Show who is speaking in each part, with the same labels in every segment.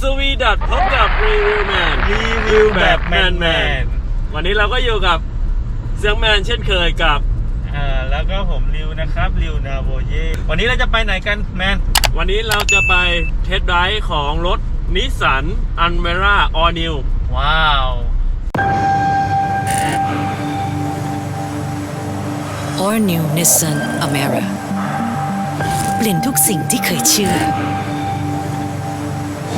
Speaker 1: ซูวีดัดพบกับรีวิวแมน
Speaker 2: รีวิวแบบแมนแมน
Speaker 1: วันนี้เราก็อยู่กับเซียงแมนเช่นเคยกับ
Speaker 2: อ่าแล้วก็ผมริวนะครับริวนาโบเยวันนี้เราจะไปไหนกันแมน
Speaker 1: วันนี้เราจะไปเทสไดรฟ์ของรถนิสสันอันเมร่าออนิว
Speaker 2: ว้าว
Speaker 3: All New Nissan Amara เปลี่ยนทุกสิ่งที่เคยเชื่อ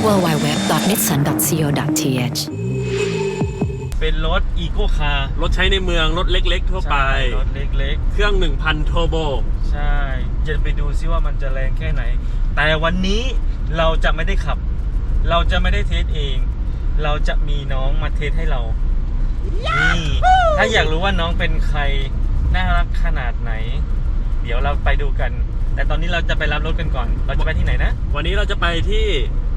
Speaker 3: www.nissan.co.th
Speaker 2: เป็นรถอีโก้คาร์
Speaker 1: รถใช้ในเมืองรถเล็ก ๆ ทั่วไป
Speaker 2: รถเล็ก
Speaker 1: เครื่อง 1,000โทโบ
Speaker 2: ๆ ใช่จะไปดูซิว่ามันจะแรงแค่ไหน แต่วันนี้เราจะไม่ได้ขับ เราจะไม่ได้เทสเอง เราจะมีน้องมาเทสให้เรา นี่ ถ้าอยากรู้ว่าน้องเป็นใคร น่ารักขนาดไหน เดี๋ยวเราไปดูกัน แต่ตอนนี้เราจะไปรับรถกันก่อน เราจะไปที่ไหนนะ
Speaker 1: วันนี้เราจะไปที่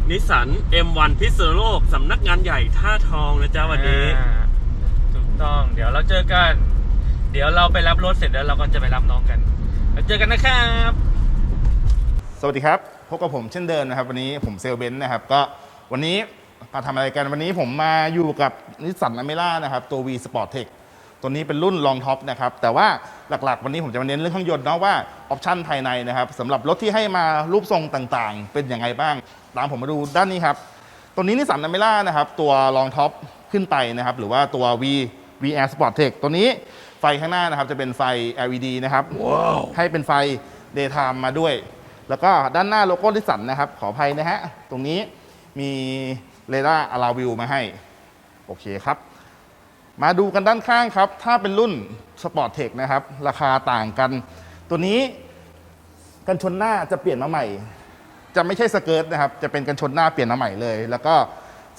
Speaker 1: นิสสัน M1 พิษณุโลกสำนักงานใหญ่ท่าทองนะจ๊ะวันนี้
Speaker 2: อ่าถูกต้อง เดี๋ยวเราเจอกัน เดี๋ยวเราไปรับรถเสร็จแล้วเราก็จะไปรับน้องกันแล้วเจอกันนะครับ
Speaker 4: สวัสดีครับพบกับผมเช่นเดิมนะครับ วันนี้ผมเซลเบนซ์นะครับ ก็วันนี้มาทำอะไรกันวันนี้ผมมาอยู่กับนิสสันอเมร่านะครับ ตัว V Sport Tech ตัวนี้เป็นรุ่นลองท็อปนะครับ แต่ว่าหลักๆ วันนี้ผมจะมาเน้นเรื่องเครื่องยนต์เนาะว่าออปชันภายในนะครับสำหรับรถที่ให้มารูปทรงต่างๆ เป็นยังไงบ้าง ตามผมมาดูด้านนี้ครับ ตัวนี้นิสสันอเมร่านะครับ ตัวลองท็อปขึ้นไปนะครับ หรือว่าตัว V VR Sport Tech ตัวนี้ไฟข้างหน้านะครับจะเป็นไฟ LED นะครับให้เป็นไฟ daytime มาด้วย แล้วก็ด้านหน้าโลโก้นิสสันนะครับ ขออภัยนะฮะ ตรงนี้มีเรดาร์อลาวิวมาให้ โอเคครับ มาดูกันด้านข้างครับ ถ้าเป็นรุ่น Sport Tech นะครับ ราคาต่างกัน ตัวนี้กันชนหน้าจะเปลี่ยนมาใหม่ จะไม่ใช่สเกิร์ตนะครับ จะเป็นกันชนหน้าเปลี่ยนมาใหม่เลย แล้วก็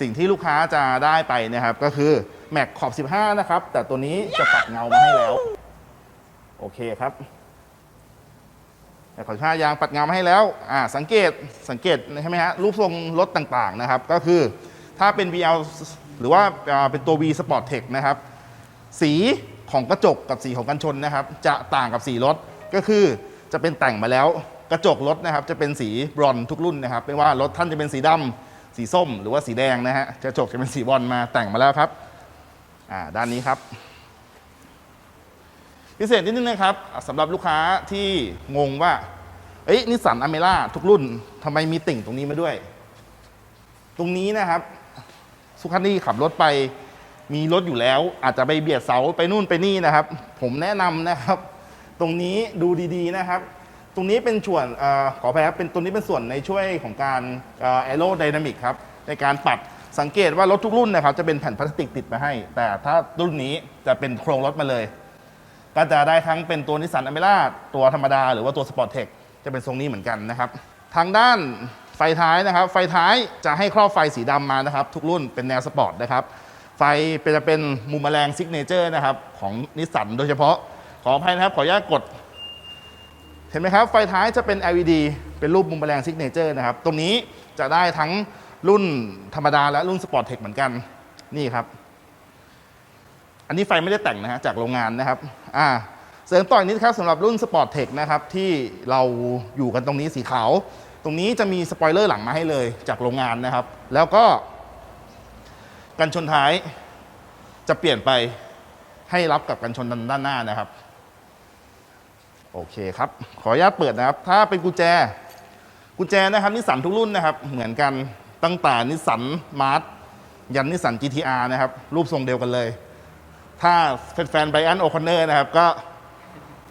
Speaker 4: สิ่งที่ลูกค้าจะได้ไปนะครับ ก็คือแม็กขอบ 15 นะครับ แต่ตัวนี้จะปัดเงามาให้แล้ว โอเคครับแม็กขอบ15ยางปัดเงามาให้แล้ว อ่า สังเกต สังเกตใช่ไหมฮะ รูปทรงรถต่างๆนะครับ ก็คือถ้าเป็น VL หรือว่าเป็นตัว V Sport Tech นะครับ สีของกระจกกับสีของกันชนนะครับ จะต่างกับสีรถก็คือจะเป็นแต่งมาแล้วกระจกรถนะครับจะเป็นสีบรอนทุกรุ่นนะครับไม่ว่ารถท่านจะเป็นสีดำสีส้ม หรือว่าสีแดงนะฮะกระจกจะเป็นสีบรอนมาแต่งมาแล้วครับอ่าด้านนี้ครับ พิเศษนิดนึงนะครับสำหรับลูกค้าที่งงว่าเอ้ยนิสสันอเมร่าทุกรุ่นทำไมมีติ่งตรงนี้มาด้วย ตรงนี้นะครับ สุขันนี่ขับรถไป มีรถอยู่แล้ว อาจจะไปเบียดเสาไปนู่นไปนี่นะครับ ผมแนะนำนะครับ ตรงนี้ดูดีๆนะครับ ตรงนี้เป็นส่วนอขออภัยครับเป็นตัวนี้เป็นส่วนในช่วยของการแอโรไดนามิกครับในการปัดสังเกตว่ารถทุกรุ่นนะครับ จะเป็นแผ่นพลาสติกติดมาให้ แต่ถ้ารุ่นนี้จะเป็นโครงรถมาเลย ก็จะได้ทั้งเป็นตัวนิสสันอเมร่าตัวธรรมดา หรือว่าตัวสปอร์ตเทคจะเป็นทรงนี้เหมือนกันนะครับ ทางด้าน ไฟท้ายนะครับ ไฟท้ายจะให้ครอบไฟสีดำมานะครับ ทุกรุ่นเป็นแนวสปอร์ตนะครับ ไฟเป็นจะเป็นมุมแมลงซิกเนเจอร์นะครับของนิสสันโดยเฉพาะ ขออภัยนะครับ ขออนุญาตกด เห็นไหมครับ ไฟท้ายจะเป็น LED เป็นรูปมุมแมลงซิกเนเจอร์นะครับ ตรงนี้จะได้ทั้งรุ่นธรรมดาและรุ่นสปอร์ตเทคเหมือนกัน นี่ครับ อันนี้ไฟไม่ได้แต่งนะฮะจากโรงงานนะครับ อ่าเสริมต่ออีกนิดครับสำหรับรุ่น Sport Tech นะครับที่เราอยู่กันตรงนี้สีขาว ตรงนี้จะมีสปอยเลอร์หลังมาให้เลยจากโรงงานนะครับ แล้วก็ กันชนท้ายจะเปลี่ยนไปให้รับกับกันชนด้านหน้านะครับ โอเคครับ ขออนุญาตเปิดนะครับ ถ้าเป็นกุญแจ กุญแจนะครับนิสสันทุกรุ่นนะครับ เหมือนกันตั้งแต่นิสสันมาร์ทยันนิสสัน GTR นะครับ รูปทรงเดียวกันเลย ถ้าแฟนๆไบรอันโอคอนเนอร์นะครับ ก็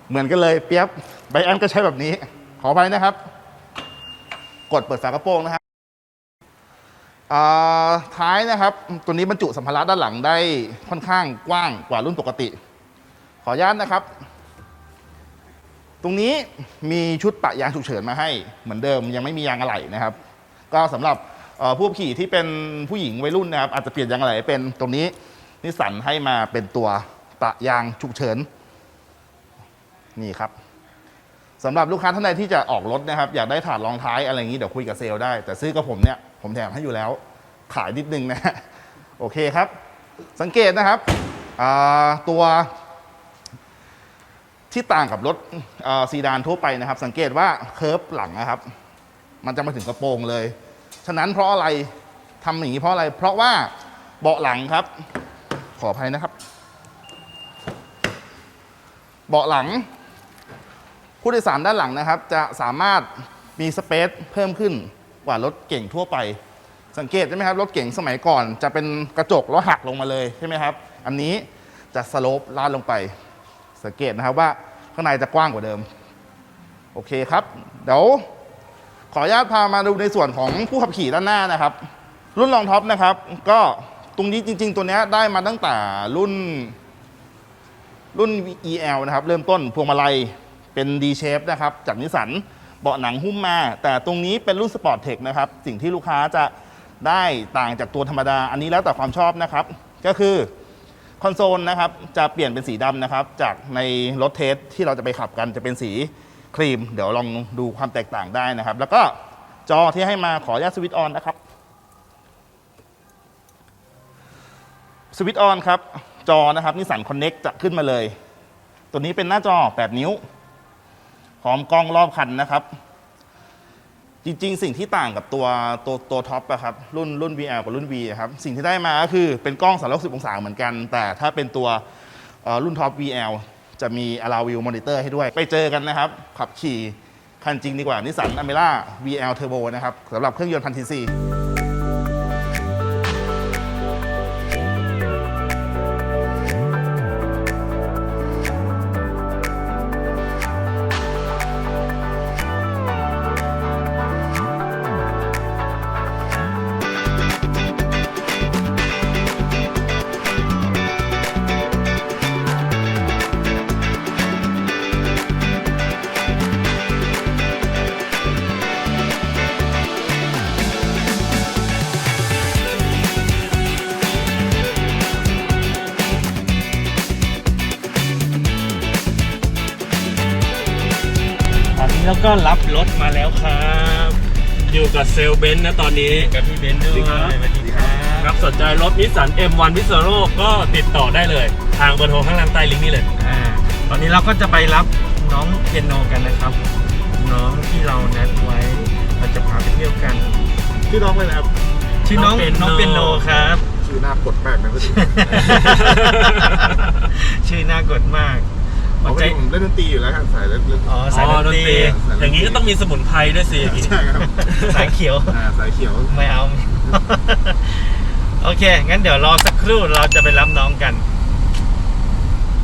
Speaker 4: เหมือนกันเลยเปียบไบรอันก็ใช้แบบนี้ ขอไปนะครับ กดเปิดฝากระโปรงนะครับอ่าท้ายนะครับ ตัวนี้บรรจุสัมภาระด้านหลังได้ค่อนข้างกว้างกว่ารุ่นปกติ ขออนุญาตนะครับ ตรงนี้มีชุดปะยางฉุกเฉินมาให้ เหมือนเดิมยังไม่มียางอะไหล่นะครับ ก็สำหรับผู้ขี่ที่เป็นผู้หญิงวัยรุ่นนะครับ อาจจะเปลี่ยนยางอะไหล่เป็นตรงนี้นิสสันให้มาเป็นตัวปะยางฉุกเฉิน นี่ครับ สำหรับลูกค้าท่านใดที่จะออกรถนะครับ อยากได้ถาดรองท้ายอะไรอย่างนี้เดี๋ยวคุยกับเซลล์ได้ แต่ซื้อกับผมเนี่ยผมแถมให้อยู่แล้ว ขายนิดนึงนะโอเคครับ สังเกตนะครับตัวที่ต่างกับรถซีดานทั่วไปนะครับ สังเกตว่าเคิร์ฟหลังนะครับ มันจะมาถึงกระโปรงเลย ฉะนั้นเพราะอะไรทำอย่างนี้เพราะอะไร เพราะว่าเบาะหลังครับ ขออภัยนะครับ เบาะหลัง ผู้โดยสารด้านหลังนะครับ จะสามารถมีสเปซเพิ่มขึ้นกว่ารถเก่งทั่วไป สังเกตใช่ไหมครับรถเก่งสมัยก่อน จะเป็นกระจกแล้วหักลงมาเลยใช่ไหมครับ อันนี้จะสโลปลาดลงไป สังเกตนะครับว่าข้างในจะกว้างกว่าเดิม โอเคครับ เดี๋ยวขออนุญาตพามาดูในส่วนของผู้ขับขี่ด้านหน้านะครับ รุ่นรองท็อปนะครับ ก็ตรงนี้จริง ๆ ตัวนี้ได้มาตั้งแต่รุ่นรุ่น EL นะครับ เริ่มต้นพวงมาลัย เป็น D shape นะครับจากนิสสันเบาะหนังหุ้มมา แต่ตรงนี้เป็นรุ่น Sport Tech นะครับสิ่งที่ลูกค้าจะได้ต่างจากตัวธรรมดา อันนี้แล้วแต่ความชอบนะครับ ก็คือคอนโซลนะครับจะเปลี่ยนเป็นสีดำนะครับ จากในรถเทสที่เราจะไปขับกันจะเป็นสีครีม เดี๋ยวลองดูความแตกต่างได้นะครับ แล้วก็จอที่ให้มาขออนุญาตสวิตช์ออนนะครับสวิตช์ออนครับ จอนะครับนิสสันคอนเน็กจะขึ้นมาเลย ตัวนี้เป็นหน้าจอ 8 นิ้ว พร้อมกล้องรอบคันนะครับ จริงๆ สิ่งที่ต่างกับตัวตัวตัวท็อปอะครับรุ่นรุ่น VL กับรุ่น V อะครับสิ่งที่ได้มาก็คือเป็นกล้อง360องศาเหมือนกัน แต่ถ้าเป็นตัวรุ่นท็อป VL จะมี allow view monitor ให้ด้วย ไปเจอกันนะครับ ขับขี่คันจริงดีกว่านิสสันอเมร่า VL Turbo นะครับสำหรับเครื่องยนต์พันซีซี
Speaker 1: เซลลเบนซ์นะตอนนี้
Speaker 2: กับพี่เบนซ์ด้วย
Speaker 1: สวัสดีครับ
Speaker 2: สวัสดีครับ
Speaker 1: ครับสนใจรถนิสสัน M1 พิษณุโลกก็ติดต่อได้เลย ทางเบอร์โทรข้างล่างใต้ลิงก์นี่เลย
Speaker 2: อ่าตอนนี้เราก็จะไปรับน้องเปียโนกันนะครับ น้องที่เรานัดไว้เราจะพาไปเที่ยวกัน
Speaker 4: ชื่อน้องเลยนะครับ
Speaker 2: ชื่อน้อง
Speaker 1: น้
Speaker 2: น้
Speaker 1: อ
Speaker 2: องง
Speaker 1: เปี
Speaker 2: เปี
Speaker 1: ย
Speaker 2: ย
Speaker 1: โน
Speaker 2: โนครับ
Speaker 4: ชื่อหน้ากดมากนะพี่
Speaker 2: ชื่อน่ากดมาก
Speaker 4: อ๋อ
Speaker 2: หัวใจ
Speaker 4: ผมเล่นดนตรีอยู่แล้วครับสายเล่นเล่น
Speaker 2: อ๋อสายดนตรี
Speaker 1: อย่างนี้ก็ต้องมีสมุนไพรด้วยสิอย่างนี้
Speaker 4: ใช่ครับ
Speaker 2: สายเขียว
Speaker 4: อ่าสายเขียว
Speaker 2: ไม่เอา โอเค งั้นเดี๋ยวรอสักครู่เราจะไปรับน้องกัน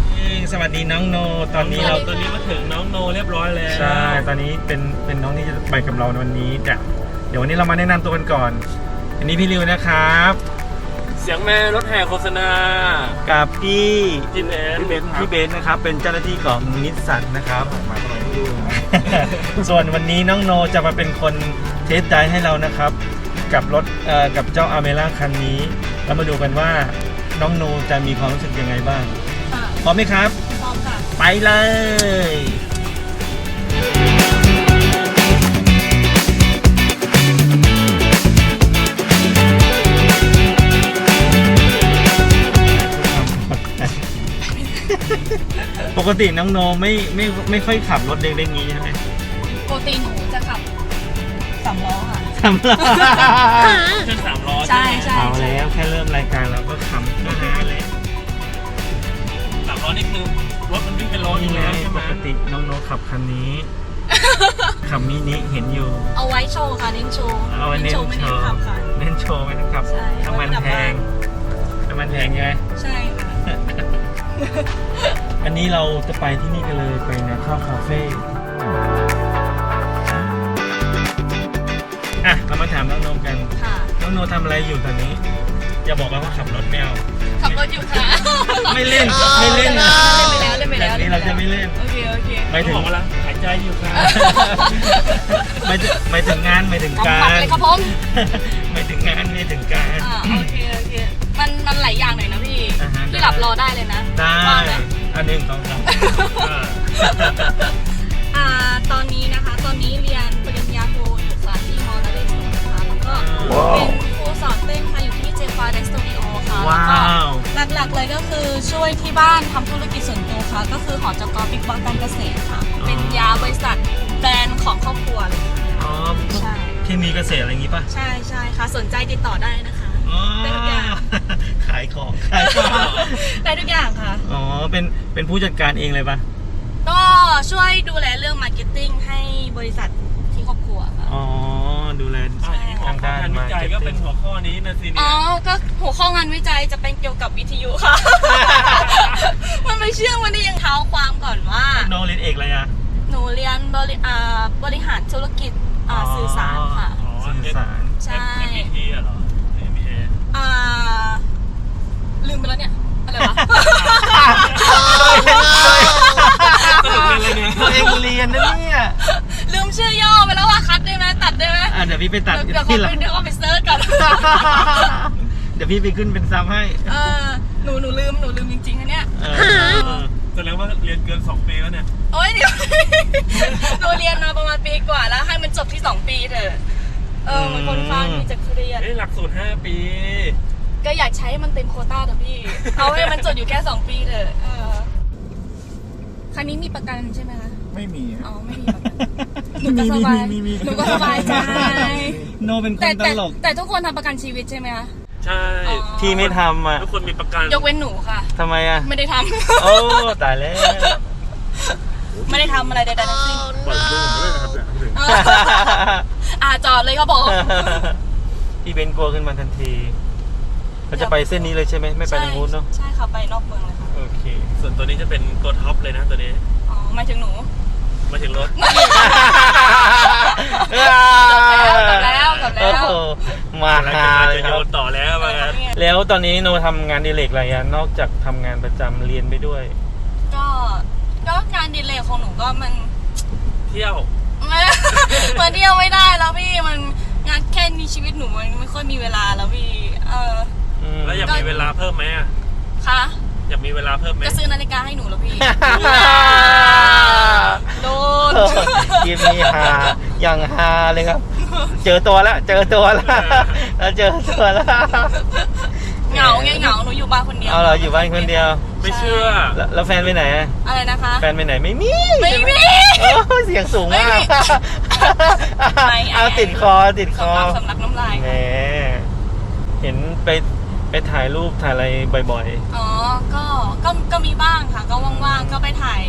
Speaker 2: เอ้ยสวัสดีน้องโน ตอนนี้เรา
Speaker 1: ตอนนี้มาถึงน้องโนเรียบร้อยแล้ว
Speaker 2: ใช่ตอนนี้เป็นเป็นน้องที่จะไปกับเราในวันนี้แต่เดี๋ยววันนี้เรามาแนะนำตัวกันก่อน อันนี้พี่ริวนะครับ
Speaker 1: เสียงแม่รถแห่โฆษณา
Speaker 2: กับพี่
Speaker 1: จินเอน
Speaker 2: พี่เบนซ์พี่เบนซ์นะครับ เป็นเจ้าหน้าที่ของนิสสันนะครับ
Speaker 4: มาทำไมไม่รู้นะ
Speaker 2: ส่วนวันนี้น้องโนจะมาเป็นคนเทสไดรฟ์ให้เรานะครับ กับรถเอ่อกับเจ้าอเมร่าคันนี้แล้วมาดูกันว่าน้องโนจะมีความรู้สึกยังไงบ้าง
Speaker 5: ค่ะ
Speaker 2: พร้อมไหมครับ
Speaker 5: พร้อมค่ะ
Speaker 2: ไปเลย ปกติน้องโนไม่ไม่ไม่ค่อยขับรถเล็กๆนี้ใช่ไหม
Speaker 5: ปกติหนูจะขับสามล้อค่ะ
Speaker 2: ทำละ
Speaker 1: ขึ้นสามล้อ
Speaker 5: ใช่ใช่
Speaker 2: เอาแล้วแค่เริ่มรายการเราก็คำก็หาเลย
Speaker 1: สามล้อนี่คือรถมันวิ่งเป็นล้ออยู่
Speaker 2: นี่ไง
Speaker 1: แล้วใช่ไห
Speaker 2: ป
Speaker 1: ม
Speaker 2: กติน้องโนขับคันนี้ ขับมินิเห็นอยู่
Speaker 5: เอาไว้โชว์ค่ะเน้นโชว์
Speaker 2: เอาไว้เน้น
Speaker 5: โชว์ ไม่
Speaker 2: โช
Speaker 5: เน้น
Speaker 2: ว์
Speaker 5: ขับค่ะ
Speaker 2: เน้นโชว์ไหมนะครับ
Speaker 5: ใช่
Speaker 2: น้ำมัน
Speaker 5: ไว้กลับ
Speaker 2: แพ
Speaker 5: บ้าน
Speaker 2: งน้ำมันแพงใช่ไหม
Speaker 5: ใช่ค่ะ
Speaker 2: อันนี้เราจะไปที่นี่กันเลยไปนะข้าวคาเฟ่อะเรามาถามน้องโนกัน
Speaker 5: ค่ะ
Speaker 2: น้องโนทำอะไรอยู่ตอนนี้ อย่าบอกว่าขับรถไม่เอา
Speaker 5: ขับรถอยู่ค่ะ
Speaker 2: ไม่เล่นไม่เล่น
Speaker 5: เล่นไปแล้วเล่นไปแล้ว
Speaker 2: แบบนี้เราจะไม่เล่น
Speaker 5: โอเคโอเค
Speaker 2: ไม่ถึง
Speaker 1: บอกว่าละหายใจอยู่ครับ
Speaker 2: ไม่ถึงไม่ถึงงานไม่ถึง
Speaker 5: ของ
Speaker 2: กา
Speaker 5: ขับ
Speaker 2: ร
Speaker 5: เลยครับผม
Speaker 2: ไม่ถึงงานไม่ถึงการ
Speaker 5: อ่าโอเคโอเค มันมันหลายอย่างหน่อยนะพี่
Speaker 2: อ่าฮะ
Speaker 5: พี่หลับรอได้เลยนะ
Speaker 2: ได้
Speaker 5: ว่างไหม
Speaker 2: อันหนึ่งสองสาม
Speaker 5: อ่าตอนนี้นะคะ ตอนนี้เรียนปริญญาโทอยู่ค่ะที่มอนาเรศวรนะคะแล้วก็เป็นครูสอนเต้นค่ะอยู่ที่เจฟาเดสตูดิโอค่ะ แล้ว
Speaker 2: ว้า
Speaker 5: ก็
Speaker 2: ว
Speaker 5: หลักๆเลยก็คือช่วยที่บ้านทำธุรกิจส่วนตัวค่ะ ก็คือหอจกบิ๊กบอสการเกษตรค่ะ
Speaker 2: อ๋อ
Speaker 5: เป็นยาบริษัทแบรนด์ของครอบครัวเลยค่ะ
Speaker 2: อ๋อ
Speaker 5: ใช่
Speaker 2: เคมีเกษตรอะไรอย่างงี้ป่ะ
Speaker 5: ใช่ใช่ค่ะ สนใจติดต่อได้นะคะ
Speaker 2: อ๋อ
Speaker 5: ได้ทุกอย่าง
Speaker 2: ขายของขายของ
Speaker 5: ได้ทุกอย่างค่ะ
Speaker 2: อ๋อเป็นเป็นผู้จัดการเองเลยป่ะ
Speaker 5: ก็ช่วยดูแลเรื่องมาร์เก็ตติ้งให้บริษัทที่ครอบครัวค่ะ
Speaker 2: อ๋อดูแล
Speaker 5: ใช่
Speaker 1: หัว
Speaker 2: ทาง
Speaker 1: ข้อ
Speaker 2: ด้าน
Speaker 1: งานวิ
Speaker 2: มา
Speaker 1: จัยก็เป็นหัวข้อนี้นะสิเนี่
Speaker 5: อ๋
Speaker 1: ย
Speaker 5: อ ก็หัวข้องานวิจัยจะเป็นเกี่ยวกับวิทยุค่ะ มันไม่เชื่อมันได้ยังเท้าความก่อนว่า
Speaker 2: น้องเรียนเอกอะไรอะ
Speaker 5: หนูเรียนบริอ่าบริหารธุรกิจอ่า
Speaker 2: อ๋อ
Speaker 5: สื่อสารค่ะ
Speaker 1: อ๋อ
Speaker 2: สื่อสาร
Speaker 5: ใช่
Speaker 1: MBT อะเหรอ MBA
Speaker 5: อ่า ลืมไปแล้วเนี่ย อะไรวะ
Speaker 1: สรุปเป็นอะไรเนี่ย
Speaker 2: ตัวเองเรียนนะเนี่ย
Speaker 5: ลืมชื่อย่อไปแล้วว่าคัดได้ไหมตัดได้ไหม
Speaker 2: อะเดี๋ยวพี่ไปตัด
Speaker 5: เดี๋ยว
Speaker 2: ที่
Speaker 5: เขา
Speaker 2: หลั
Speaker 5: ไป
Speaker 2: ง
Speaker 5: เดี๋ยวเขาไปเซิร์ชกัน
Speaker 2: เดี๋ยวพี่ไปขึ้นเป็นซับให้
Speaker 5: เออหนูหนูลืมหนูลืมจริงๆนะเนี่ย
Speaker 2: เออ
Speaker 1: แสดงว่าเรียนเกิน2ปีแล้วเนี่ย
Speaker 5: โอ้ยเดี๋ยว หนูเรียนมาประมาณปีกว่าแล้วให้มันจบที่สองปีเถอะ เออมันค่อนข้างที่จะเครียด
Speaker 1: เอ้ยหลักสูตร5ปี
Speaker 5: ก็อยากใช้ให้มันเต็มโควต้าเถอะพี่ เอาให้มันจดอยู่แค่สองปีเถอะเออคันนี้มีประกันใช่ไหมคะ
Speaker 4: ไม่มี
Speaker 5: อ๋อ ไม่มีประกัน หนูก็สบายหนูก็สบายใจ
Speaker 2: โนเป็นค
Speaker 5: แต่
Speaker 2: นต
Speaker 5: แต่
Speaker 2: ลก
Speaker 5: แต่ทุกคนทำประกันชีวิตใช่ไหมคะ
Speaker 1: ใช่
Speaker 5: อ๋อ
Speaker 2: พี่ไม่ทำอะ
Speaker 1: ทุกคนมีประกัน
Speaker 5: ยกเว้นหนูค่ะ
Speaker 2: ทำไมอะ
Speaker 5: ไม่ได้ท
Speaker 2: โอ้ตายแล้วำ
Speaker 5: ไม่ได้ทำอะไรใดๆทั้งสิ้น
Speaker 4: ปล่อยลูกผมด้วยนะครับเนี่ยพูดถึง
Speaker 5: เอออ่าจอดเลยเขาบอก
Speaker 2: พี่เบนกลัวขึ้นมาทันที เราจะไปเส้นนี้เลยใช่ไหมไม่ไปทางนู้นเนาะ
Speaker 5: ใช่ค่ะไปนอกเมืองเลยค่ะ
Speaker 2: โอเค
Speaker 1: ส่วนตัวนี้จะเป็นตัวท็อปเลยนะตัวนี้
Speaker 5: อ๋อหมายถึงหนู
Speaker 1: มาถึงรถ
Speaker 5: กลับแล้วกลับแล้วกลับแล้ว
Speaker 2: โอ้โหมา
Speaker 1: แล้ว
Speaker 2: หา
Speaker 1: ก็
Speaker 2: เลย
Speaker 1: จะ
Speaker 2: ค
Speaker 1: โย
Speaker 2: รับ
Speaker 1: นต่อแล้วว่างั้น
Speaker 2: แล้วตอนนี้โนทำงานอดิเรกอะไรอะนอกจากทำงานประจำเรียนไปด้วย
Speaker 5: ก็ก็งานดีเลย์ของหนูก็มัน
Speaker 1: เที่ยว
Speaker 5: ไม่มันเที่ยวไม่ได้แล้วพี่มันงานแค่นี้ชีวิตหนูมันไม่ค่อยมีเวลาแล้วพี่ เออ
Speaker 2: อืม
Speaker 1: แล้วอยากมีเวลาเพิ่มไหมอะ
Speaker 5: คะ
Speaker 1: อยากมีเวลาเพิ่มไหม
Speaker 5: จะซื้อนาฬิกาให้หนูแล้วพี่โดน
Speaker 2: ยิมมีฮาอย่างฮาเลยครับ เจอตัวแล้ว เจอตัวแล้วแล้วเจอตัวแล้ว
Speaker 5: เหงาไงเหงาหนูอยู่บ้านคนเดียว
Speaker 2: เอาเหรออยู่บ้านคนเดียว
Speaker 1: ไม่เชื่อ
Speaker 2: แล้วแล้วแฟนไปไหนอะ
Speaker 5: อะไรนะคะ
Speaker 2: แฟนไปไหนไม่มี
Speaker 5: ไม่มี
Speaker 2: โอ้เสียงสูงมาก
Speaker 5: ไม่มีไม่
Speaker 2: เอาติดคอติดคอ
Speaker 5: สำลักสำลักน้ำลาย
Speaker 2: แหมเห็นไปไปถ่ายรูปถ่ายอะไรบ่อย
Speaker 5: อ๋อก็ก็ก็มีบ้างค่ะ ก็ว่างๆก็ไปถ่าย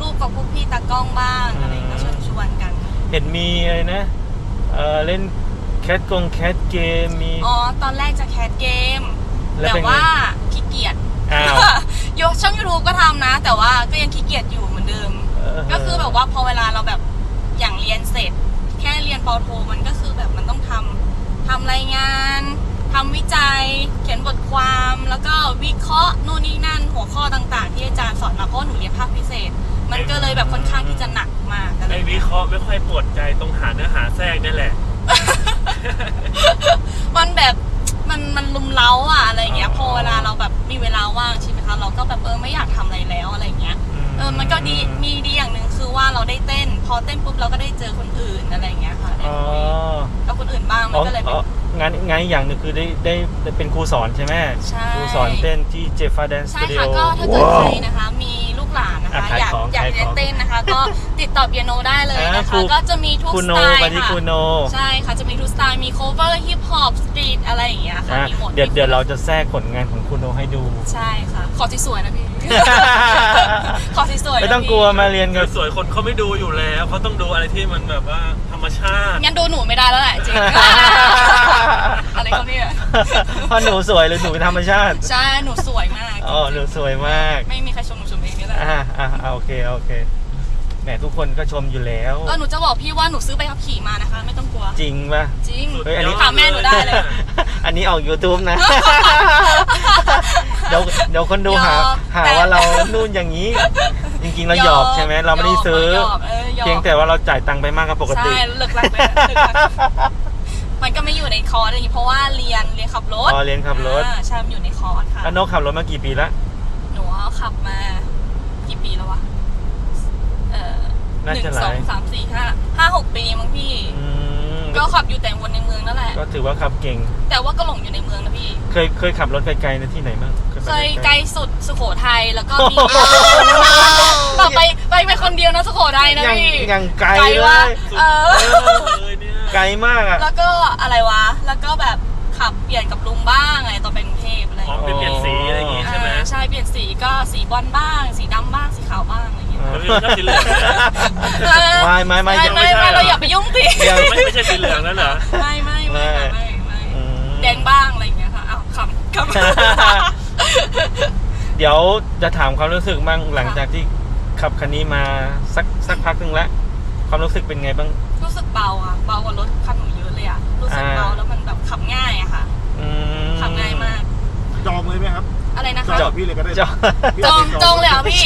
Speaker 5: รูปกับพวกพี่ตากล้องบ้างอะไรอย่างเงี้ยก็ชวนชวนๆกัน
Speaker 2: ๆเห็นมีอะไรนะเออเล่นแคทกงแคทเกมมี
Speaker 5: อ๋อตอนแรกจะแคสเกม
Speaker 2: แล้ว
Speaker 5: แต่
Speaker 2: เป็นไง
Speaker 5: ว่าขี้เกียจ
Speaker 2: อ้าว
Speaker 5: ยกช่อง YouTube ก็ทำนะ แต่ว่าก็ยังขี้เกียจอยู่เหมือนเดิม
Speaker 2: เออ
Speaker 5: ก็คือแบบว่าพอเวลาเราแบบอย่างเรียนเสร็จ แค่เรียนปอโทมันก็คือแบบมันต้องทำทำรายงานทำวิจัย เขียนบทความ แล้วก็วิเคราะห์นู่นนี่นั่น หัวข้อต่างๆ ที่อาจารย์สอนมาเพราะว่าหนูเรียนภาคพิเศษ มันก็เลยแบบค่อนข้างที่จะหนักมากอะไร
Speaker 1: ไอ้
Speaker 5: อย่าง
Speaker 1: วิ
Speaker 5: เงี้ย
Speaker 1: เคราะห์ไม่ค่อยปวดใจตรงหาเนื้อหาแทรกนี่แหละ
Speaker 5: มันแบบ มันมันลุมเล้าอะอะไรอย่างเงี้ยพอเวลาเราแบบมีเวลาว่างใช่ไหมคะเราก็แบบเออไม่อยากทำอะไรแล้วอะไรอย่างเงี้ยเออมันก็ดีมีดีอย่างหนึ่งคือว่าเราได้เต้น พอเต้นปุ๊บเราก็ได้เจอคนอื่นอะไรอย่างเงี้ยค่ะได้
Speaker 2: อ๋อ
Speaker 5: คุยกับคนอื่นบ้างมันก็เลย
Speaker 2: อ๋
Speaker 5: เป็
Speaker 2: อน งานงานอีกอย่างหนึงคือได้ได้ได้เป็นครูสอนใช่ไหม
Speaker 5: ใช่
Speaker 2: ครูสอนเต้นที่เจฟฟาแดนส
Speaker 5: ใช่
Speaker 2: ตูดิ
Speaker 5: ค่ะ
Speaker 2: โอ
Speaker 5: ก็ถ้าเกิดใครนะคะมีลูกหลานนะคะ
Speaker 2: อะขาย
Speaker 5: อยาก
Speaker 2: ของ
Speaker 5: อยาก
Speaker 2: ขาย
Speaker 5: เรียน
Speaker 2: ของ
Speaker 5: เต้นนะคะ ก็ติดต่อเปียโนได้เลย
Speaker 2: อ่า
Speaker 5: นะ
Speaker 2: ครู
Speaker 5: คะ ก็จะมีทุก
Speaker 2: ครู
Speaker 5: ส
Speaker 2: โน
Speaker 5: ไตล์
Speaker 2: ไปที่
Speaker 5: ค่ะ
Speaker 2: ครูโน
Speaker 5: ใช่ค่ะจะมีทุกสไตล์มี cover hip hop street อะไรอย่างเงี้ยค่ะ
Speaker 2: อะ
Speaker 5: มีหมด
Speaker 2: เดี๋ยวเดี๋ยวเราจะแทรกผลงานของครูโนให้ดู
Speaker 5: ใช่ค่ะ ขอสวยๆนะพี่ ขอสวยๆนะ
Speaker 2: ไม่ต้อง
Speaker 5: พี่
Speaker 2: กลัวมาเรียนกับ
Speaker 1: สวยๆคนเขาไม่ดูอยู่แล้วเขาต้องดูอะไรที่มันแบบว่าธรรมชาติ
Speaker 5: งั้นดูหนูไม่ได้แล้วแหละจริงอะไรเขาเนี่ย
Speaker 2: เพราะหนูสวยหรือหนูเป็นธรรมชาติ
Speaker 5: ใช่หนูสวยมาก
Speaker 2: อ๋อหนูสวยมาก
Speaker 5: ไม่มีใครชมหนูชมเองนี่แหละ
Speaker 2: อ่าอ่าอ่าโอเคโอเคแหมทุกคนก็ชมอยู่แล้ว
Speaker 5: เออหนูจะบอกพี่ว่าหนูซื้อใบขับขี่มานะคะ ไม่ต้องกลัว
Speaker 2: จริงป่ะ
Speaker 5: จริง
Speaker 2: เฮ้ยอันนี้
Speaker 5: ถามแม่หนูได้เลย
Speaker 2: อันนี้ออก YouTube นะ เดี๋ยวเดี๋ยวคนดูหา
Speaker 5: หยอก
Speaker 2: หา
Speaker 5: แต่
Speaker 2: ว่าเรานู่นอย่างนี้ จริงๆเราหยอกใช่ไหมเราไม่ได้ซื้อ
Speaker 5: หยอกเออหยอก
Speaker 2: เพียงแต่ว่าเราจ่ายตังค์ไปมากกว่าปกติ
Speaker 5: ใช่เลิกรักไปแล้วเลิกรัก มันก็ไม่อยู่ในคอร์สอะไรอย่างงี้เพราะว่าเรียนเรียนขับรถ
Speaker 2: อ๋อเรียนขับรถ
Speaker 5: อ่าใช่มันอยู่ในคอร์สค่ะ
Speaker 2: แล้วนกขับรถมากี่ปีละ
Speaker 5: หนูขับมากี่ปีแล้ววะ เออห
Speaker 2: น่า
Speaker 5: นึ่
Speaker 2: จะ
Speaker 5: ง
Speaker 2: หลา
Speaker 5: สอยงสามสี่ห้าห้าหกปีมั้งพี่
Speaker 2: อืม
Speaker 5: ก็ขับอยู่แต่วนในเมืองนั่นแหละ
Speaker 2: ก็ถือว่าขับเก่ง
Speaker 5: แต่ว่าก็หลงอยู่ในเมืองนะพี่
Speaker 2: เคยเคยขับรถไกลๆในที่ไหนบ้าง
Speaker 5: เคยไกลสุดสุโขทัยแล้วก็มี
Speaker 2: โอ้โห
Speaker 5: แบบไปไปไปคนเดียวนะสุโขทัยนะ
Speaker 2: ยัง
Speaker 5: พี่
Speaker 2: ยังไกลเล
Speaker 5: ว่าย เออ
Speaker 1: เลยเนี่ย
Speaker 2: ไกลมากอะ
Speaker 5: แล้วก็อะไรวะ แล้วก็แบบขับเปลี่ยนกับลุงบ้างไงตอนไปกรุงเทพอะไรอ
Speaker 1: อ๋อย่าง
Speaker 5: เงี้ย
Speaker 1: เป็นเปลี่ยนสีอะไรอย่างงี้ใช่ไหม
Speaker 5: อ่าใช่เปลี่ยนสีก็สีบอลบ้าง สีดำบ้างสีขาวบ้างอะไรเงี้ย
Speaker 1: แล้วพี่ก็สีเหลืองนะ
Speaker 2: ไม่ไม่ไม่
Speaker 5: ไม่
Speaker 2: ยัง
Speaker 5: ไม่
Speaker 1: ไม่ใช่
Speaker 5: ไม่
Speaker 1: เหรอ
Speaker 5: เราอย่าไปยุ่งสิ
Speaker 2: ยัง
Speaker 1: ไม่ไม่ใช่สีเหลืองนั่นเหรอ
Speaker 5: ไม่ไม่ไม่ค่ะไม่ไม่
Speaker 2: อืม
Speaker 5: แดงบ้างอะไรเงี้ยค่ะอ้าวขำขำ
Speaker 2: เดี๋ยวจะถามความรู้สึกบ้างหลังจากที่ขับคันนี้มาสักสักพักหนึ่งแล้วความรู้สึกเป็นไงบ้าง
Speaker 5: รู้สึกเบาอะเบากว่ารถคันหนูเยอะเลยอะรู้สึกเบา
Speaker 2: อ่า
Speaker 5: แล้วมันแบบขับง่ายอะค่ะ
Speaker 2: อืม
Speaker 5: ขับง่ายมาก
Speaker 4: จองเลยไหมครับ
Speaker 5: อะไรนะคะ
Speaker 4: จองพี่เลยก็ได้
Speaker 2: จอง
Speaker 5: จองจองเลยเหรอพี่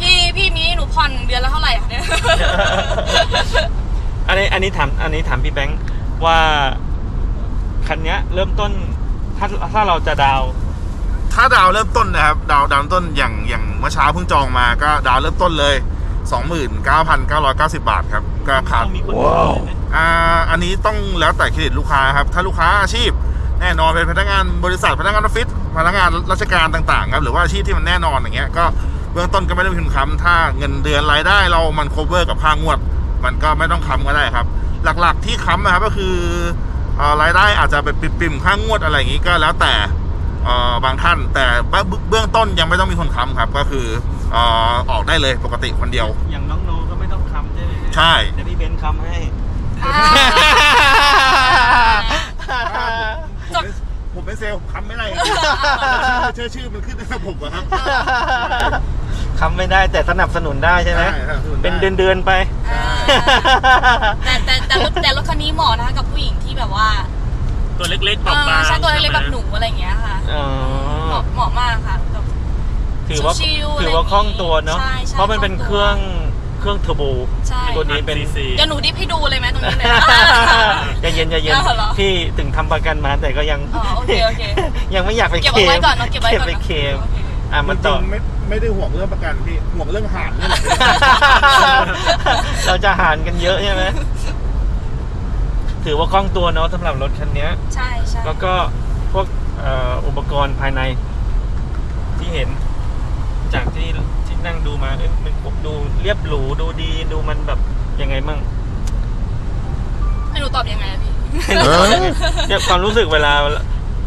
Speaker 5: พี่พี่มีหนูผ่อนเดือนละเท่าไหร่อะเนี่ย
Speaker 2: อันนี้อันนี้ถามอันนี้ถามพี่แบงค์ว่าคันเนี้ยเริ่มต้นถ้าถ้าเราจะดาวน์
Speaker 4: ถ้าดาวเริ่มต้นนะครับ ดาวดาวเริ่มต้นอย่างอย่างเมื่อเช้าเพิ่งจองมาก็ดาวเริ่มต้นเลย 29,990 บาทครับก็ขาด
Speaker 2: ต้องมีคนดูด้วยไหม
Speaker 4: อ่าอันนี้ต้องแล้วแต่เครดิตลูกค้าครับ ถ้าลูกค้าอาชีพแน่นอนเป็นพนักงานบริษัทพนักงานออฟฟิศพนักงานราชการต่างๆครับหรือว่าอาชีพที่มันแน่นอนอย่างเงี้ยก็เบื้องต้นก็ไม่ต้องพิมพ์ค้ำถ้าเงินเดือนรายได้เรามัน cover กับค่างวด มันก็ไม่ต้องค้ำก็ได้ครับ หลักๆที่ค้ำนะครับก็คือเอ่อรายได้อาจจะเป็นปิ่มๆค่างวดอะไรอย่างงี้ก็แล้วแต่เอ่อบางท่านแต่เบื้องต้นยังไม่ต้องมีคนค้ำครับ ก็คือ เอ่อออกได้เลยปกติคนเดียว
Speaker 2: อย่างน้องโนก็ไม่ต้องคำใช่ไหม
Speaker 4: ใช่
Speaker 2: เดี๋ยวพี่เบนซ์คำให้
Speaker 5: จด
Speaker 4: ผมเป็นเซลล์ค้ำไม่ได้เชื่อชื่อมันขึ้นนะครับผมอะครับ
Speaker 2: คำไม่ได้แต่สนับสนุนได้ใช่ไหม
Speaker 4: ใช่สนับสนุนได้
Speaker 2: เป็นเดือนเดือนๆไป
Speaker 5: อ่าแต่แต่แต่รถแต่รถคันนี้เหมาะนะคะกับผู้หญิงที่แบบว่า
Speaker 1: ตัวเล็กๆบ
Speaker 5: เอ
Speaker 1: อบบา
Speaker 5: องใช่ตัวเล็กๆแบบหนูอะไรอย่างเงี้ยค่ะ
Speaker 2: อ๋อ
Speaker 5: เหมาะเหมาะมากค่ะแบบ
Speaker 2: ถือว่า
Speaker 5: ชิวๆ
Speaker 2: ถือว่าคล่องตัวเนาะ
Speaker 5: ใช่ใช่
Speaker 2: เพราะมันเป็น
Speaker 5: คล่องตัว
Speaker 2: เครื่องเครื่องเทอร์โบ
Speaker 5: ใช่
Speaker 2: ตัวนี้เป็น
Speaker 1: ซี
Speaker 5: เดี๋ยวหนูดิฟให้ดูเลยไหมตรงนี้เลย
Speaker 2: ใจเย็นใจเย็น
Speaker 5: อ้าวเหรอ
Speaker 2: พี่ถึงทำประกันมาแต่ก็ยัง
Speaker 5: อ๋อโอเคโอเค
Speaker 2: ยังไม่อยากไป
Speaker 5: เก็บ
Speaker 2: เคล
Speaker 5: เอาไว้
Speaker 2: ม
Speaker 5: ก่อนเนาะเก็บไว้ก่อน
Speaker 2: ไป
Speaker 5: เนาะ
Speaker 2: เคลม
Speaker 5: โอเค
Speaker 2: อะมันต่อ
Speaker 4: จริงๆไม่ไม่ได้ห่วงเรื่องประกันพี่ห่วงเรื่องหารนี่แหละ
Speaker 2: เราจะหารกันเยอะใช่ไหมถือว่าคล่องตัวเนาะสำหรับรถคันเนี้ย
Speaker 5: ใช่ใช่
Speaker 2: แล้วก็พวกเอ่ออุปกรณ์ภายในที่เห็น จากที่ที่นั่งดูมาเอ้ยมันดูเรียบหรูดูดีดูมันแบบยังไงมั่ง
Speaker 5: ให้หนูตอบยังไงอะพี่
Speaker 2: เนี่ยความรู้สึกเวลา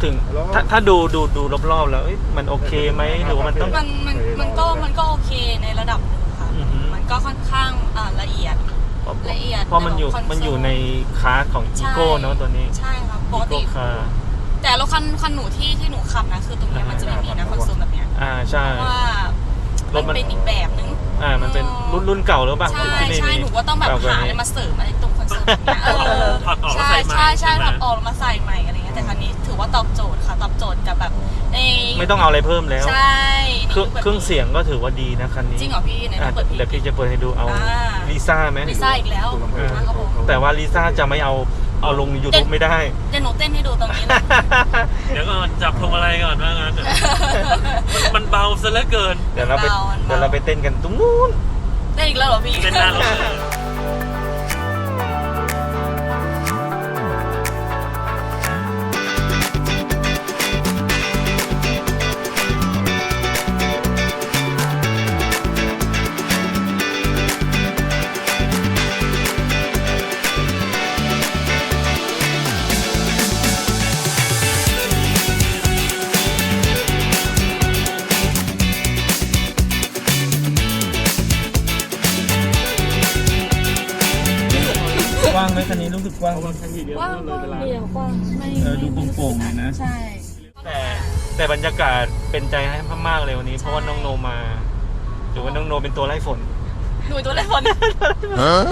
Speaker 2: ถึงถ้าถ้าดูดูดูรอบๆแล้วเอ้ยมันโอเคไหมหรือว่ามันต้อง
Speaker 5: มันมันมันก็มันก็โอเคในระดับหนึ่งค่ะ
Speaker 2: อือฮึ
Speaker 5: มันก็ค่อนข้างอ่าละเอียด ละเอียด
Speaker 2: เพราะมันอยู่
Speaker 5: ในแบบ
Speaker 2: มันอยู่
Speaker 5: คอนโซล
Speaker 2: ในคลาสของอี
Speaker 5: ใช่
Speaker 2: โก้เนาะตัวนี้
Speaker 5: ใช่ครับป
Speaker 2: อี
Speaker 5: ก
Speaker 2: โก้
Speaker 5: ติ
Speaker 2: คาร์
Speaker 5: แต่รถคันคันหนูที่ที่หนูขับนะ คือตรงเนี้ยมันจะไม่มีนะคอนโซลแบบเนี้ย
Speaker 2: อ่าใช่
Speaker 5: เพราะว่าร
Speaker 2: ถมั
Speaker 5: มันนเป็นอีกแบบนึง
Speaker 2: อ่ามันเป็นรุ่นรุ่นเก่าหรือเปล่า
Speaker 5: ใช่
Speaker 2: ที่ไม่
Speaker 5: ใช่
Speaker 2: มี
Speaker 5: หนูก็ต้องแบบ
Speaker 2: เก่กว่
Speaker 5: หาอะไร
Speaker 2: นี้
Speaker 5: มาเสริมอะไรตรงคอนโซลแบบเนี้ยเออ
Speaker 1: ถอดออกแล้ว
Speaker 5: ใช่
Speaker 1: ใส่ใหม่
Speaker 5: ใช่ใช่
Speaker 1: ไหม
Speaker 5: ถอดออกแล้วมาใส่ใหม่อะไรเงี้ยแต่คันนี้ถือว่าตอบโจทย์ค่ะ ตอบโจทย์กับแบบใน
Speaker 2: ไม่ต้องเอาอะไรเพิ่มแล้ว
Speaker 5: ใช่
Speaker 2: เครื่อง
Speaker 5: ในยุแบบ
Speaker 2: เครื่องเสียงก็ถือว่าดีนะคันนี้
Speaker 5: จริงเหรอพี่ไหนล
Speaker 2: อะ
Speaker 5: องเปิดพี่
Speaker 2: เดี๋ยวพี่จะเปิดให้ดูเอา
Speaker 5: อ่า
Speaker 2: ลิซ่าไหม
Speaker 5: ลิซ่าอีกแล้ว
Speaker 2: เออ
Speaker 5: นะครับผม
Speaker 2: แต่ว่าลิซ่าจะไม่เอา เอาลงยูทูบไม่ได้
Speaker 5: เดี๋ยวหนูเต้นให้ดูตรงนี้เลย
Speaker 1: เดี๋ยวก่อนจับพวงมาลัยก่อนว่างั้นเถอะมันมันเบาซะเหลือเกิน
Speaker 2: เดี๋ยวเราไป
Speaker 5: เบาๆ
Speaker 2: เดี๋ยวเราไปเต้นกันตรงนู้น
Speaker 5: เต้นอีกแล้วเหรอพี่
Speaker 1: เต้นหน้ารถเลย
Speaker 2: นนี้รู้สึกกว้าง
Speaker 5: กว้างกว้าเดียวกว้างไม่
Speaker 2: เออดูโปร่งๆหน่อยนะ
Speaker 5: ใช่
Speaker 2: แต่แต่บรรยากาศเป็นใจให้มากๆเลยวันนี้ เพราะว่าน้องโนมาหรือว่าน้องโนเป็นตัวไล่ฝน
Speaker 5: หนูตัวเล็กคน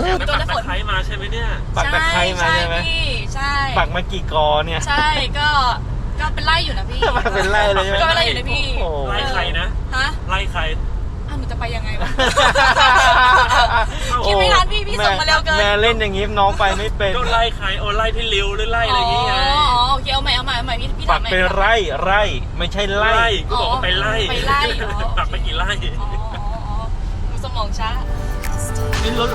Speaker 1: แอบไปปักตะไคร้มาใช่ไหมเนี่ย
Speaker 2: ปักตะไคร้มาใช่ไหม
Speaker 5: พี่ใช่
Speaker 2: ปักมากี่กอเนี่ย
Speaker 5: ใช่ ก็ ก็เป็นไล่อยู่นะพี่
Speaker 2: ปักเป็นไล่เลยใช่ไหม
Speaker 5: ก็เป็นไล่อยู่นะพี่
Speaker 2: โอ้โห
Speaker 1: ไล่ใครนะ
Speaker 5: ฮะ
Speaker 1: ไล่ใคร
Speaker 5: นูจะไปยังไงวะ คิดไม่ทันพี่พี่ส่งมาเร็วเกิน
Speaker 2: แม่เล่นอย่างงี้น้องไปไม่เป็น
Speaker 1: ก็ไล่ใครโอ้ไล่พี่ริวหรือไล่อะไรอย่างงี้ไง
Speaker 5: อ๋ออ๋อโอเคเอาใหม่เอาใหม่เอาใหม่พี่พี่
Speaker 2: ปั
Speaker 5: ถากมใหม่
Speaker 2: เป็นไร่ไร่ไม่ใช่ไล่
Speaker 1: ไล่ก็บอกว่าไปไล่
Speaker 5: ไปไล่เหรอ
Speaker 1: ปักไปกี่ไล่
Speaker 5: อ๋ออ๋ออ๋อหนูสมองช้า
Speaker 2: นี่รถ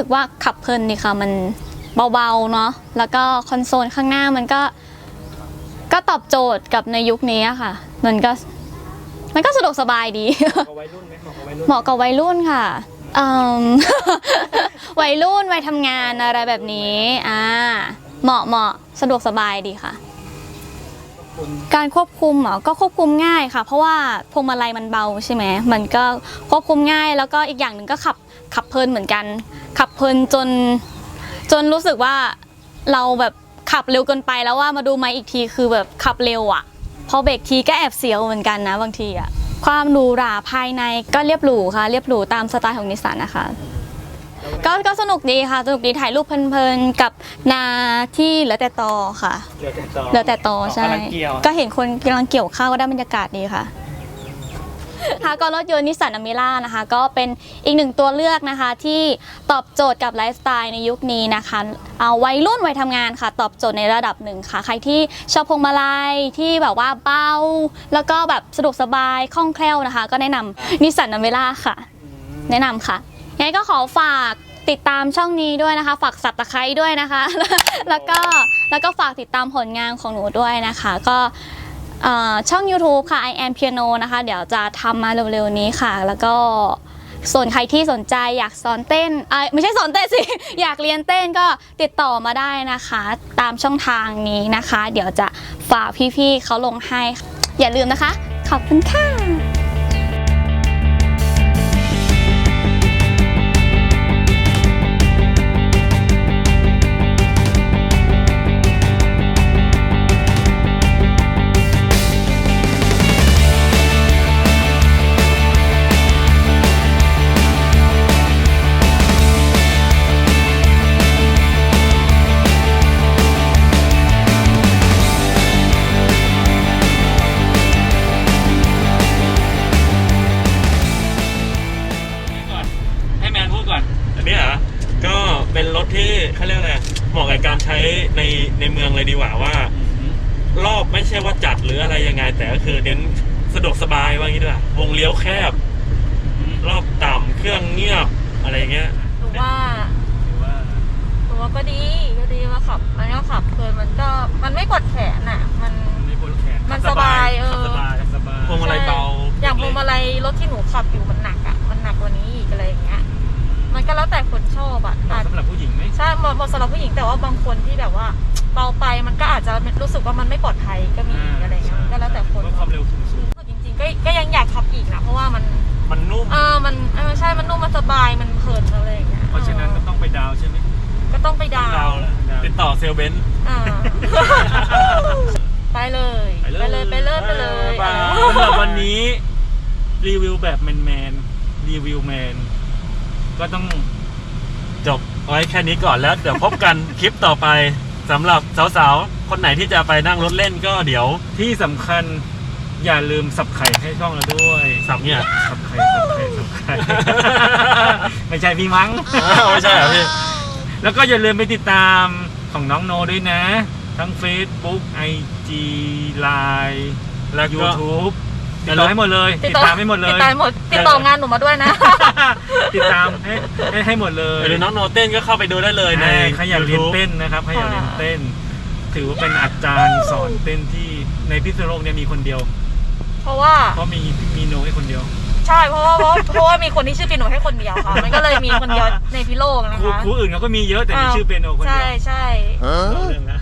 Speaker 6: สึกว่าขับเพลินดีค่ะมันเบาๆเนาะแล้วก็คอนโซลข้างหน้ามันก็ก็ตอบโจทย์กับในยุคนี้อะค่ะ มันก็มันก็สะดวกสบายดี
Speaker 2: เอาวัยรุ่นไหมเหมาะกับวัยรุ่น
Speaker 6: เหมาะกับวัยรุ่นค่ะอืมวัยรุ่นวัยทำงานอะไรแบบนี้อ่าเหมาะเหมาะสะดวกสบายดีค่ะ การควบคุมเหรอก็ควบคุมง่ายค่ะ เพราะว่าพวงมาลัยมันเบาใช่ไหมมันก็ควบคุมง่ายแล้วก็อีกอย่างหนึ่งก็ขับ ขับเพลินเหมือนกัน ขับเพลินจนจนรู้สึกว่าเราแบบขับเร็วเกินไปแล้วว่ามาดูไม้อีกทีคือแบบขับเร็วอะ่ะพอเบรกทีก็แอบเสียวเหมือนกันนะบางทีอะ่ะความหรูหราภายในก็เรียบหรูค่ะ เรียบหรูตามสไตล์ของนิสสันนะคะก็ก็สนุกดีค่ะ สนุกดีถ่ายรูปเพลินๆกับนาที่เหลือแต่ตอค่ะ
Speaker 2: เหลือแต่ต่อ
Speaker 6: เหลือแต่ตอใช่
Speaker 2: กำลังเกี่ยว
Speaker 6: ก็เห็นคนกำลังเกี่ยวข้าวก็ได้บรรยากาศดีค่ะ ค่ะก็รถยนต์นิสสันอเมร่านะคะ ก็เป็นอีกหนึ่งตัวเลือกนะคะ ที่ตอบโจทย์กับไลฟ์สไตล์ในยุคนี้นะคะเอาวัยรุ่นวัยทำงานค่ะ ตอบโจทย์ในระดับหนึ่งค่ะ ใครที่ชอบพวงมาลัยที่แบบว่าเบาแล้วก็แบบสะดวกสบายคล่องแคล่วนะคะ ก็แนะนำนิสสันอเมร่าค่ะ แนะนำค่ะยังไงก็ขอฝากติดตามช่องนี้ด้วยนะคะ ฝากสับตะไคร้ด้วยนะคะ แล้วก็แล้วก็ฝากติดตามผลงานของหนูด้วยนะคะ ก็ ช่อง YouTube ค่ะ I am piano นะคะ เดี๋ยวจะทำมาเร็วๆนี้ค่ะ แล้วก็ส่วนใครที่สนใจอยากสอนเต้นไม่ใช่สอนเต้นสิ อยากเรียนเต้นก็ติดต่อมาได้นะคะ ตามช่องทางนี้นะคะ เดี๋ยวจะฝากพี่ๆเขาลงให้ อย่าลืมนะคะ ขอบคุณค่ะ
Speaker 1: คือเน้นสะดวกสบายว่างี้ด้วยวงเลี้ยวแคบ รอบต่ำเครื่องเงียบอะไรอย่างเงี้ย
Speaker 5: หนูว่าหนูว่าก็ดีก็ดีว่าขับ มันก็ขับเพลินมันก็มันไม่กดแขนอะ มัน
Speaker 2: มีบนแขน
Speaker 5: มันสบายเออ
Speaker 1: ขับสบาย
Speaker 2: สบาย
Speaker 1: พวงมาลัยเบา
Speaker 5: อย่างพวงมาลัยรถที่หนูขับอยู่มันหนักอะมันหนักกว่านี้อีกอะไรอย่างเงี้ย มันก็แล้วแต่คนชอบอะ
Speaker 2: เหมาะ
Speaker 5: อาจ
Speaker 2: สำหรับผู้หญิงไหม
Speaker 5: ใช่เหมาะเหมาะสำหรับผู้หญิงแต่ว่าบางคนที่แบบว่าเบาไปมันก็อาจจะรู้สึกว่ามันไม่ปลอดภัยก็มีอะไรอย่างเงี้ยก็ แล้วแต่คน
Speaker 2: เพราะความเร็วสูงสูง
Speaker 5: จริงๆก็ก็ยังอยากขับอีกนะเพราะว่ามัน
Speaker 1: มันนุ่ม
Speaker 5: เออมันเออใช่มันนุ่มมันสบายมันเพลินอะไรอย่างเงี้ย
Speaker 2: เพราะฉะนั้นก็ต้องไปดาวใช่ไหม
Speaker 5: ก็ต้องไปดาว
Speaker 1: เราติดต่อเซลลเบนซ์
Speaker 5: อ่า ไปเลยไปเลย ไปเลยไปเลย
Speaker 1: ไป
Speaker 5: อ่า
Speaker 2: สำหรับวันนี้ รีวิวแบบแมนแมนๆรีวิวแมน ก็ต้อง
Speaker 1: จบไว้แค่นี้ก่อนแล้ว เดี๋ยวพบกันคลิปต่อไป สำหรับสาวๆ คนไหนที่จะไปนั่งรถเล่นก็เดี๋ยว
Speaker 2: ที่สำคัญอย่าลืมสับไข่ให้ช่องเราด้วย
Speaker 1: สับเนี่ย
Speaker 2: สับไข่สับไข่สับไข่ ไม่ใช่พี่มั้ง
Speaker 1: ไม่ใช่เหรอพี่
Speaker 2: แล้วก็อย่าลืมไปติดตามของน้องโนด้วยนะ ทั้ง Facebook IG Line
Speaker 1: แล้วก็
Speaker 2: YouTube ติดต่อให้หมดเลย ติดตามให้หมดเลย
Speaker 5: ติดตามหมดติดต่องานหนูมาด้วยนะ
Speaker 2: ติดตามให้ให้ให้หมดเลย
Speaker 1: หรือน้องโนเต้นก็เข้าไปดูได้เลยใน
Speaker 2: ใครอยากเรียน
Speaker 1: YouTube
Speaker 2: เต้นนะครับใครอยากเรียนเต้น ถือว่าเป็นอาจารย์สอนเต้นที่ในพิษณุโลกเนี่ยมีคนเดียว
Speaker 5: เพราะว่า
Speaker 2: เพราะมีมีโนให้คนเดียว
Speaker 5: ใช่เพราะว่าเพราะเพราะว่ามีคนที่ชื่อปีโนให้คนเดียวค่ะมันก็เลยมีคนเดียวในพิโลกนะ
Speaker 2: ครู
Speaker 5: คะ
Speaker 2: ครูอื่นเขาก็มีเยอะแต่มีชื่อเปียโนคนเดี
Speaker 5: ใช่
Speaker 2: ยว
Speaker 5: ใช่
Speaker 2: เรื่องนะ